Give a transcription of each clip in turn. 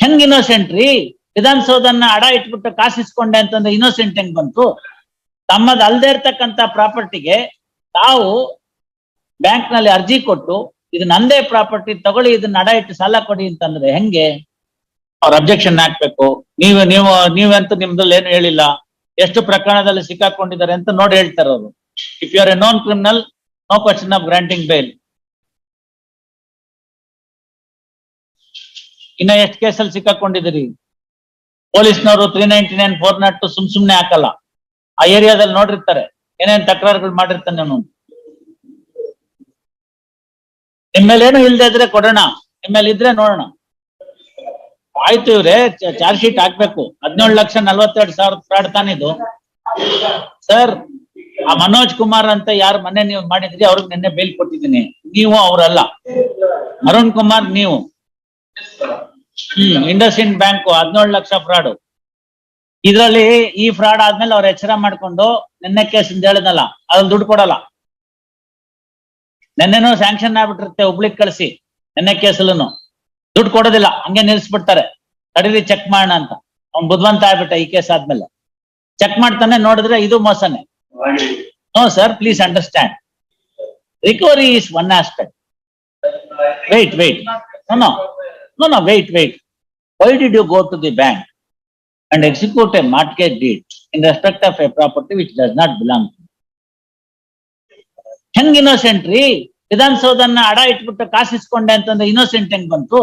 ಹೆಂಗ್ ಇನ್ನೋಸೆಂಟ್ ರೀ? ವಿಧಾನಸೌಧನ ಅಡ ಇಟ್ಬಿಟ್ಟು ಕಾಸಿಸ್ಕೊಂಡೆ ಅಂತಂದ್ರೆ ಇನ್ನೋಸೆಂಟ್ ಹೆಂಗ್ ಬಂತು? ತಮ್ಮದ್ ಅಲ್ದೇ ಇರ್ತಕ್ಕಂತ ಪ್ರಾಪರ್ಟಿಗೆ ತಾವು ಬ್ಯಾಂಕ್ನಲ್ಲಿ ಅರ್ಜಿ ಕೊಟ್ಟು ಇದು ನಂದೇ ಪ್ರಾಪರ್ಟಿ ತಗೊಳ್ಳಿ, ಇದನ್ನ ಅಡ ಇಟ್ಟು ಸಾಲ ಕೊಡಿ ಅಂತಂದ್ರೆ ಹೆಂಗೆ? ಅವ್ರ ಅಬ್ಜೆಕ್ಷನ್ ಹಾಕ್ಬೇಕು. ನೀವು ನೀವು, ನೀವಂತೂ ನಿಮ್ದಲ್ಲಿ ಏನು ಹೇಳಿಲ್ಲ. ಎಷ್ಟು ಪ್ರಕರಣದಲ್ಲಿ ಸಿಕ್ಕಾಕೊಂಡಿದ್ದಾರೆ ಅಂತ ನೋಡಿ ಹೇಳ್ತಾರೆ ಅವರು if you are a non criminal no question of granting bail ಇನ್ನ ಎಷ್ಟು ಕೇಸಲ್ಲಿ ಸಿಕ್ಕಾಕೊಂಡಿದ್ದೀರಿ? ಪೊಲೀಸ್ನವರು three ninety nine four not ಸುಮ್ ಸುಮ್ನೆ ಹಾಕಲ್ಲ. ಆ ಏರಿಯಾದಲ್ಲಿ ನೋಡಿರ್ತಾರೆ. ಏನೇನ್ ತಕರಾರುಗಳು ಮಾಡಿರ್ತಾನೆ ಅವನು. ನಿಮ್ಮೇಲೆ ಏನು ಇಲ್ದೇ ಇದ್ರೆ ಕೊಡೋಣ. ನಿಮ್ಮೇಲೆ ಇದ್ರೆ ನೋಡೋಣ. ಆಯ್ತು ಇವ್ರೆ ಚಾರ್ಜ್ ಶೀಟ್ ಹಾಕ್ಬೇಕು. ಹದಿನೇಳು ಲಕ್ಷ ನಲ್ವತ್ತೆರಡು ಸಾವಿರ ಫ್ರಾಡ್ ಸರ್, ಆ ಮನೋಜ್ ಕುಮಾರ್ ಅಂತ ಯಾರು ಮನೆ ನೀವು ಮಾಡಿದ್ರಿ, ಅವ್ರಿಗೆ ನಿನ್ನೆ ಬೇಲ್ ಕೊಟ್ಟಿದ್ದೀನಿ. ನೀವು ಅವರಲ್ಲ. ಅರುಣ್ ಕುಮಾರ್, ನೀವು. ಹ್ಮ್ ಇಂಡಸ್ ಇಂಡ್ ಬ್ಯಾಂಕ್ ಹದಿನೇಳು ಲಕ್ಷ ಫ್ರಾಡ್ ಇದ್ರಲ್ಲಿ ಈ ಫ್ರಾಡ್ ಆದ್ಮೇಲೆ ಅವ್ರ ಎಚ್ಚರ ಮಾಡ್ಕೊಂಡು ನಿನ್ನೆ ಕೇಸ್ ಅಂತ ಹೇಳಿದ್ನಲ್ಲ ಅದ್ರಲ್ಲಿ ದುಡ್ಡು ಕೊಡಲ್ಲ. ನಿನ್ನೆನೂ ಸ್ಯಾಂಕ್ಷನ್ ಆಗ್ಬಿಟ್ಟಿರುತ್ತೆ ಹುಬ್ಳಿಗ್ ಕಳಿಸಿ ನಿನ್ನೆ ಕೇಸಲ್ಲೂ ದುಡ್ಡು ಕೊಡೋದಿಲ್ಲ ಹಂಗೆ ನಿಲ್ಸ್ಬಿಡ್ತಾರೆ. ತಡೀರಿ ಚೆಕ್ ಮಾಡೋಣ ಅಂತ. ಅವ್ನ್ ಬುದ್ಧವಂತ ಆಗ್ಬಿಟ್ಟ ಈ ಕೇಸ್ ಆದ್ಮೇಲೆ. ಚೆಕ್ ಮಾಡ್ತಾನೆ ನೋಡಿದ್ರೆ ಇದು ಮೋಸನೆ. No sir please understand recovery is one aspect wait wait No, no, no, wait, wait. Why did you go to the bank and execute a mortgage deed in respect of a property which does not belong to you? ಹೆಂಗ್ innocent ರೀ ವಿಧಾನಸೌಧನ ಅಡ ಇಟ್ಬಿಟ್ಟು ಕಾಸಿಸ್ಕೊಂಡೆ ಅಂತಂದ್ರೆ innocent ಹೆಂಗ್ ಬಂತು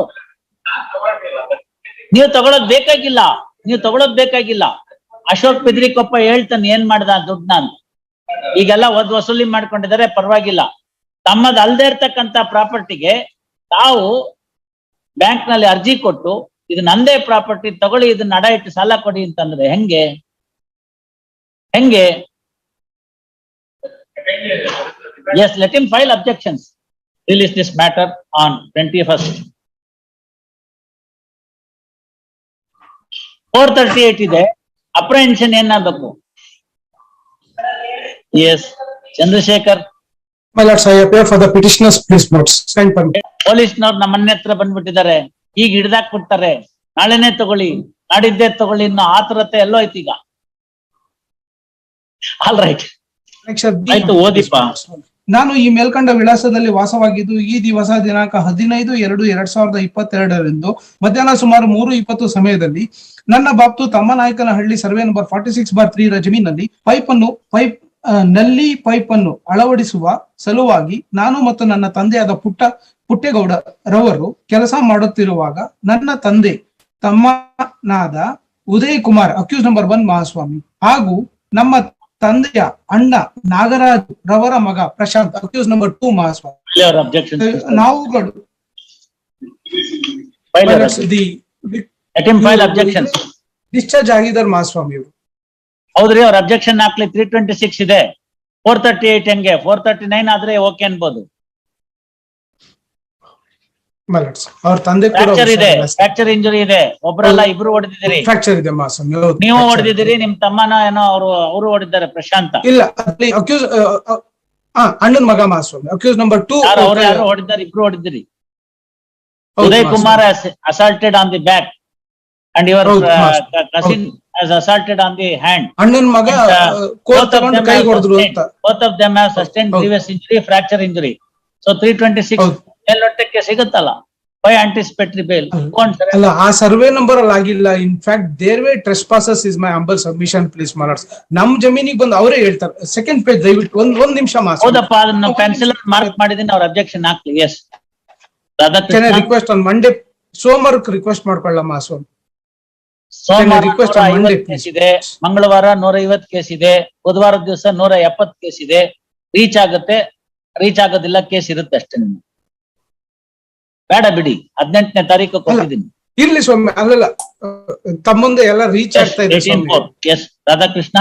ನೀವು ತಗೊಳಕ್ ಬೇಕಾಗಿಲ್ಲ ನೀವು ತಗೊಳಕ್ ಬೇಕಾಗಿಲ್ಲ ಅಶೋಕ್ ಬಿದ್ರಿಕೊಪ್ಪ ಹೇಳ್ತಾನೆ ಏನ್ ಮಾಡ್ದ ದುಡ್ಡನ್ನ ಅಂತ ಈಗೆಲ್ಲ ಒದ್ ವಸೂಲಿ ಮಾಡ್ಕೊಂಡಿದ್ದಾರೆ ಪರವಾಗಿಲ್ಲ ತಮ್ಮದ್ ಅಲ್ದೇ ಇರ್ತಕ್ಕಂತ ಪ್ರಾಪರ್ಟಿಗೆ ತಾವು ಬ್ಯಾಂಕ್ನಲ್ಲಿ ಅರ್ಜಿ ಕೊಟ್ಟು, ಇದು ನಂದೇ ಪ್ರಾಪರ್ಟಿ, ತಗೊಳ್ಳಿ ಇದನ್ನ ಅಡ ಇಟ್ಟು ಸಾಲ ಕೊಡಿ ಅಂತಂದ್ರೆ ಹೆಂಗೆ? ಹೆಂಗೆ? Yes let him file objections release this matter on twenty first four thirty eight ಇದೆ. ಅಪ್ರಹೆನ್ಷನ್ ಏನಾಗಬೇಕು? Yes Chandrashekar My lords, I appear for the petitioners, please notes, signed police ಪೊಲೀಸ್ನವ್ರು ನಮ್ಮ ಮನೆ ಹತ್ರ ಬಂದ್ಬಿಟ್ಟಿದ್ದಾರೆ. ಈಗ ಹಿಡ್ದಾಕ್ಬಿಡ್ತಾರೆ ನಾಳೆನೆ ತಗೊಳ್ಳಿ. ನಾಡಿದ್ದೇ ತಗೊಳ್ಳಿ ಇನ್ನು ಆತರತೆ ಎಲ್ಲೋ ಐತಿ ಈಗ. All right. ಆಯ್ತು, ಓದಿಪ್ಪ. ನಾನು ಈ ಮೇಲ್ಕಂಡ ವಿಳಾಸದಲ್ಲಿ ವಾಸವಾಗಿದ್ದು ಈ ದಿವಸ ದಿನಾಂಕ ಹದಿನೈದು ಎರಡು ಎರಡ್ ಸಾವಿರದ ಇಪ್ಪತ್ತೆರಡರಂದು ಮಧ್ಯಾಹ್ನ ಸುಮಾರು ಮೂರು ಇಪ್ಪತ್ತು ಸಮಯದಲ್ಲಿ ನನ್ನ ಬಾಪ್ತು Tammanayakanahalli survey number forty six bar three ರ ಜಮೀನಲ್ಲಿ ಪೈಪ್ ಅನ್ನು ಪೈಪ್ ನಲ್ಲಿ ಪೈಪ್ ಅನ್ನು ಅಳವಡಿಸುವ ಸಲುವಾಗಿ ನಾನು ಮತ್ತು ನನ್ನ ತಂದೆಯಾದ ಪುಟ್ಟ ಪುಟ್ಟೇಗೌಡ ರವರು ಕೆಲಸ ಮಾಡುತ್ತಿರುವಾಗ ನನ್ನ ತಂದೆ ತಮ್ಮನಾದ Uday Kumar accused number one ಮಹಾಸ್ವಾಮಿ ಹಾಗೂ ನಮ್ಮ ತಂದೆಯ ಅಣ್ಣ ನಾಗರಾಜ್ ರವರ ಮಗ ಪ್ರಶಾಂತ್ ಅಕ್ಯೂಸ್ ನಂಬರ್ ಟೂ ಮಹಾಸ್ವಾಮಿ. ನಾವುಗಳು ಡಿಸ್ಚಾರ್ಜ್ ಆಗಿದ್ದಾರೆ ಮಹಾಸ್ವಾಮಿ ಅವರು ಹೌದ್ರಿ ಅವ್ರ ಅಬ್ಜೆಕ್ಷನ್ ಹಾಕ್ಲಿ. ತ್ರೀ ಟ್ವೆಂಟಿ ಸಿಕ್ಸ್ ಇದೆ. ಫೋರ್ ತರ್ಟಿ ಏಟ್ ಹೆಂಗೆ? ಫೋರ್ ತರ್ಟಿ ನೈನ್ ಆದ್ರೆ ಓಕೆ ಅನ್ಬೋದು. ಅವ್ರ ತಂದೆ ಫ್ರಾಕ್ಚರ್ ಇದೆ. ಫ್ರಾಕ್ಚರ್ ಇಂಜುರಿ ಇದೆ. ಒಬ್ರಲ್ಲ ಇಬ್ರು ಹೊಡೆದಿದ್ದೀರಿ ಫ್ರಾಕ್ಚರ್ ಇದೆ ಮಾಸಮ್ ನೀವು ಹೊಡೆದಿದ್ದೀರಿ ನಿಮ್ ತಮ್ಮನ ಏನೋ ಅವರು ಅವರು ಹೊಡೆದಿದ್ದಾರೆ ಪ್ರಶಾಂತ. ಇಲ್ಲ ಅಲ್ಲಿ ಅಕ್ಯೂಸ್ ಅಣ್ಣನ ಮಗ ಮಾಸಮ್ ಅಕ್ಯೂಸ್ ನಂಬರ್ ಟೂ ಅವರು ಅವ್ರು ಯಾರು ಹೊಡೆದಿದ್ದಾರೆ ಇಬ್ರು ಹೊಡೆದಿರಿ Uday Kumar assaulted on the back and your. Cousin has assaulted on the hand ಅಣ್ಣನ ಮಗ ಕೋತ್ uh, of ತಗೊಂಡು them ಕೈ have ಹೊಡೆದ್ರು sustained- ಅಂತ. Both of them have sustained ಹೌದು. Injury injury, injury so So three twenty ಮೇಲ್ನೋಟಕ್ಕೆ ಸಿಗುತ್ತಲ್ಲ? By anticipatory bail. ಅಲ್ಲ ಆ ಸರ್ವೆ ನಂಬರ್ ಅಲ್ಲಿ ಆಗಿಲ್ಲ. In fact there way trespasses is my humble submission please ಮಲರ್ಸ್ ನಮ್ ಜಮೀನಿಗೆ ಬಂದು ಅವರೇ ಹೇಳ್ತಾರೆ. ಸೆಕೆಂಡ್ ಪೇಜ್ ದಯವಿಟ್ಟು. ಒಂದ್ ಒಂದ್ ನಿಮಿಷ ಮಾಸ್ ಹೌದಪ್ಪ ಅದನ್ನ ಪೆನ್ಸಿಲ್ ಮಾರ್ಕ್ ಮಾಡಿದೀನಿ ಅವ್ರ ಅಬ್ಜೆಕ್ಷನ್ ಹಾಕ್ಲಿ. ಎಸ್ ರಿಕ್ವೆಸ್ಟ್ ಆನ್ ಮಂಡೇ ಸೋಮವಾರಕ್ಕೆ ರಿಕ್ವೆಸ್ಟ್ ಮಾಡ್ಕೊಳ್ಳಮ್ಮ ಮಾಸ್ವಾಮಿ on ಕೇಸ್ ಇದೆ ಮಂಗಳವಾರ ನೂರ ಐವತ್ತು ಕೇಸ್ ಇದೆ ಬುಧವಾರ ದಿವಸ ನೂರ ಎಪ್ಪತ್ತು ಕೇಸ್ ಇದೆ. ರೀಚ್ ಆಗುತ್ತೆ ರೀಚ್ ಆಗೋದಿಲ್ಲ ಕೇಸ್ ಇರುತ್ತೆ ಅಷ್ಟೇ ನಿಮ್ಗೆ. ಬೇಡ ಬಿಡಿ ಹದಿನೆಂಟನೇ ತಾರೀಕು ಕೊಟ್ಟಿದ್ದೀನಿ. ಇರ್ಲಿ ಸ್ವಾಮಿ ಅಲ್ಲಲ್ಲ ತಮ್ಮ ಮುಂದೆ ಎಲ್ಲ ರೀಚ್ ಆಗ್ತಾ ಇದೆ ರಾಧಾಕೃಷ್ಣ.